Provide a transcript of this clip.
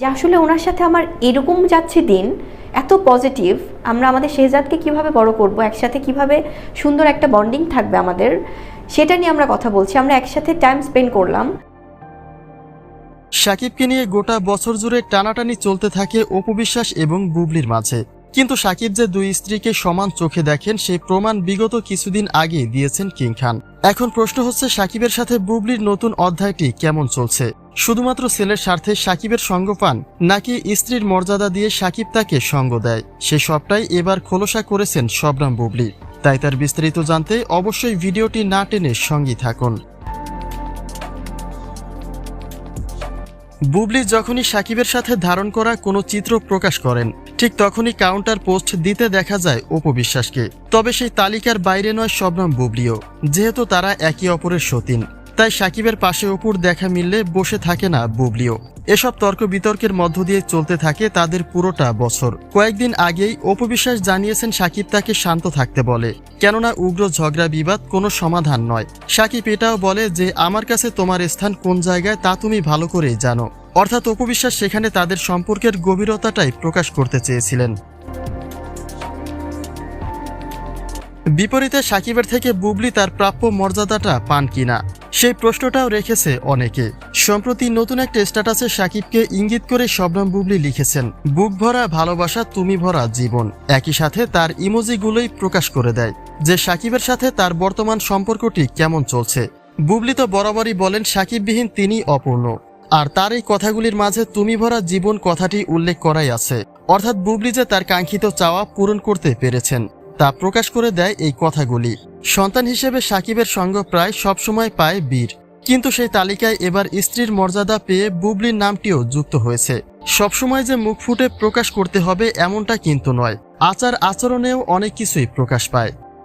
যে আসলে ওনার সাথে আমার এরকম যাচ্ছে দিন, এত পজিটিভ আমরা আমাদের শেহজাদকে কীভাবে বড় করব, একসাথে কীভাবে সুন্দর একটা বন্ডিং থাকবে আমাদের, সেটা নিয়ে আমরা কথা বলছি। আমরা একসাথে টাইম স্পেন্ড করলাম। সাকিবকে নিয়ে গোটা বছর জুড়ে টানাটানি চলতে থাকে অপবিশ্বাস এবং বুবলির মাঝে। কিন্তু সাকিব যে দুই স্ত্রীকে সমান চোখে দেখেন, সেই প্রমাণ বিগত কিছুদিন আগে দিয়েছেন কিং খান। এখন প্রশ্ন হচ্ছে, সাকিবের সাথে বুবলির নতুন অধ্যায়টি কেমন চলছে? শুধুমাত্র ছেলের স্বার্থে সাকিবের সঙ্গ পান, নাকি স্ত্রীর মর্যাদা দিয়ে সাকিব তাকে সঙ্গ দেয়? সে সবটাই এবার খোলসা করেছেন শবরাম বুবলি। তাই তার বিস্তারিত জানতে অবশ্যই ভিডিওটি না টেনে সঙ্গী থাকুন। বুবলি যখনই সাকিবের সাথে ধারণ করা কোনো চিত্র প্রকাশ করেন, ঠিক তখনই কাউন্টার পোস্ট দিতে দেখা যায় অপবিশ্বাসকে তবে সেই তালিকার বাইরে নয় শবনম বুবলিও, যেহেতু তারা একে অপরের সতীন। তাই সাকিবের পাশে অপুর দেখা মিললে বসে থাকে না বুবলিও। এসব তর্ক বিতর্কের মধ্য দিয়ে চলতে থাকে তাদের পুরোটা বছর। কয়েকদিন আগেই অপবিশ্বাস জানিয়েছেন সাকিব তাকে শান্ত থাকতে বলে। কেননা উগ্র ঝগড়া বিবাদ কোনো সমাধান নয়। সাকিব এটাও বলে যে, আমার কাছে তোমার স্থান কোন জায়গায় তা তুমি ভালো করেই জানো। অর্থাৎ অপবিশ্বাস সেখানে তাদের সম্পর্কের গভীরতাটাই প্রকাশ করতে চেয়েছিলেন। বিপরীতে সাকিবের থেকে বুবলি তার প্রাপ্য মর্যাদাটা পান কিনা? সেই প্রশ্নটাও রেখেছে অনেকে। সম্প্রতি নতুন একটা স্ট্যাটাসে সাকিবকে ইঙ্গিত করে শবনম বুবলি লিখেছেন, বুক ভরা ভালোবাসা, তুমি ভরা জীবন। একই সাথে তার ইমোজিগুলোই প্রকাশ করে দেয়, যে সাকিবের সাথে তার বর্তমান সম্পর্কটি কেমন চলছে। বুবলি তো বরাবরই বলেন, সাকিববিহীন তিনি অপূর্ণ। আর তার এই কথাগুলির মাঝে তুমি ভরা জীবন কথাটি উল্লেখ করাই আছে। অর্থাৎ বুবলি যে তার কাঙ্ক্ষিত চাওয়া পূরণ করতে পেরেছেন। তা প্রকাশ করে দেয় এই কথাগুলি। সন্তান হিসেবে সাকিবের সঙ্গ প্রায় সবসময় পায় বীর। কিন্তু সেই তালিকায় এবার স্ত্রীর মর্যাদা পেয়ে বুবলির নামটিও যুক্ত হয়েছে। সবসময় যে মুখ ফুটে প্রকাশ করতে হবে এমনটা কিন্তু নয়। আচার আচরণেও অনেক কিছুই প্রকাশ পায়।